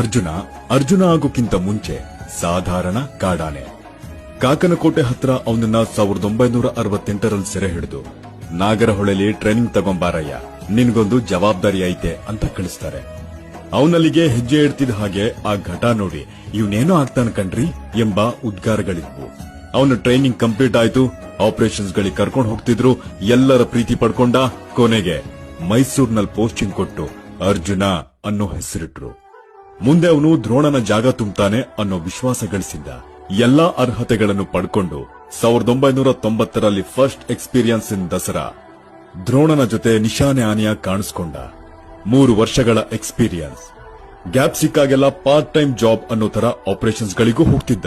ಅರ್ಜುನ ಅರ್ಜುನ ಆಗೋಕ್ಕಿಂತ ಮುಂಚೆ ಸಾಧಾರಣ ಕಾಡಾನೆ. ಕಾಕನಕೋಟೆ ಹತ್ರ ಅವನನ್ನ ಸಾವಿರದ ಒಂಬೈನೂರ ಅರವತ್ತೆಂಟರಲ್ಲಿ ಸೆರೆ ಹಿಡಿದು ನಾಗರಹೊಳೆಲಿ ಟ್ರೈನಿಂಗ್ ತಗೊಂಬಾರಯ್ಯ, ನಿನ್ಗೊಂದು ಜವಾಬ್ದಾರಿ ಐತೆ ಅಂತ ಕಳಿಸ್ತಾರೆ. ಅವನಲ್ಲಿಗೆ ಹೆಜ್ಜೆ ಇಡ್ತಿದ್ದ ಹಾಗೆ ಆ ಘಟ ನೋಡಿ ಇವನೇನೋ ಆಗ್ತಾನ ಕಣ್ರಿ ಎಂಬ ಉದ್ಗಾರಗಳಿದ್ವು. ಅವನ ಟ್ರೈನಿಂಗ್ ಕಂಪ್ಲೀಟ್ ಆಯ್ತು ಆಪರೇಷನ್ಸ್ ಗಳಿಗೆ ಕರ್ಕೊಂಡು ಹೋಗ್ತಿದ್ರು, ಎಲ್ಲರ ಪ್ರೀತಿ ಪಡ್ಕೊಂಡ ಕೊನೆಗೆ ಮೈಸೂರಿನಲ್ಲಿ ಪೋಸ್ಟಿಂಗ್ ಕೊಟ್ಟು ಅರ್ಜುನ ಅನ್ನೋ ಹೆಸರಿಟ್ರು. ಮುಂದೆ ಅವನು ದ್ರೋಣನ ಜಾಗ ತುಂಬುತ್ತಾನೆ ಅನ್ನೋ ವಿಶ್ವಾಸ ಗಳಿಸಿದ್ದ. ಎಲ್ಲಾ ಅರ್ಹತೆಗಳನ್ನು ಪಡ್ಕೊಂಡು ಸಾವಿರದ ಒಂಬೈನೂರ ತೊಂಬತ್ತರಲ್ಲಿ ಫಸ್ಟ್ ಎಕ್ಸ್ಪೀರಿಯನ್ಸ್ ಇನ್ ದಸರಾ ದ್ರೋಣನ ಜೊತೆ ನಿಶಾನೆ ಆನೆಯ ಕಾಣಿಸ್ಕೊಂಡ. ಮೂರು ವರ್ಷಗಳ ಎಕ್ಸ್ಪೀರಿಯನ್ಸ್ ಗ್ಯಾಪ್ ಸಿಕ್ಕಾಗೆಲ್ಲ ಪಾರ್ಟ್ ಟೈಮ್ ಜಾಬ್ ಅನ್ನೋ ತರ ಆಪರೇಷನ್ಸ್ ಗಳಿಗೂ ಹೋಗ್ತಿದ್ದ.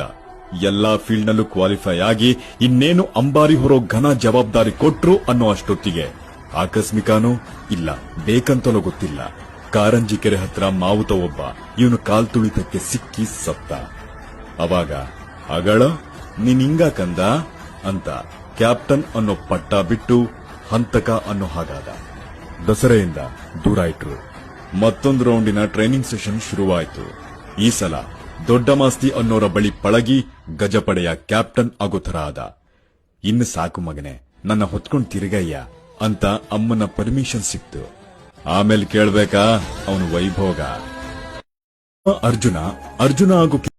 ಎಲ್ಲಾ ಫೀಲ್ಡ್ ನಲ್ಲೂ ಕ್ವಾಲಿಫೈ ಆಗಿ ಇನ್ನೇನು ಅಂಬಾರಿ ಹೊರೋ ಘನ ಜವಾಬ್ದಾರಿ ಕೊಟ್ರು ಅನ್ನೋ ಅಷ್ಟೊತ್ತಿಗೆ. ಆಕಸ್ಮಿಕನೋ ಇಲ್ಲ. ಬೇಕಂತಲೋ ಗೊತ್ತಿಲ್ಲ. ಕಾರಂಜಿ ಕೆರೆ ಹತ್ರ ಮಾವುತ ಒಬ್ಬ ಇವನು ಕಾಲ್ ತುಳಿತಕ್ಕೆ ಸಿಕ್ಕಿ ಸತ್ತ. ಅವಾಗ ಅಗಳ ನೀನಿಂಗ ಕಂದ? ಅಂತ ಕ್ಯಾಪ್ಟನ್ ಅನ್ನೋ ಪಟ್ಟ ಬಿಟ್ಟು ಹಂತಕ ಅನ್ನೋ ಹಾಗಾದ. ದಸರೆಯಿಂದ ದೂರ ಇಟ್ರು. ಮತ್ತೊಂದು ರೌಂಡಿನ ಟ್ರೈನಿಂಗ್ ಸೆಷನ್ ಶುರುವಾಯಿತು. ಈ ಸಲ ದೊಡ್ಡ ಮಾಸ್ತಿ ಅನ್ನೋರ ಬಳಿ ಪಳಗಿ ಗಜಪಡೆಯ ಕ್ಯಾಪ್ಟನ್ ಆಗೋ ಥರ ಆದ ಇನ್ನು ಸಾಕು ಮಗನೆ, ನನ್ನ ಹೊತ್ಕೊಂಡು ತಿರುಗಯ್ಯ ಅಂತ ಅಮ್ಮನ ಪರ್ಮಿಷನ್ ಸಿಕ್ತು. ಆಮೇಲೆ ಕೇಳ್ಬೇಕಾ? ಅವನು ವೈಭೋಗ. ಅರ್ಜುನ ಅರ್ಜುನ ಆಗೋ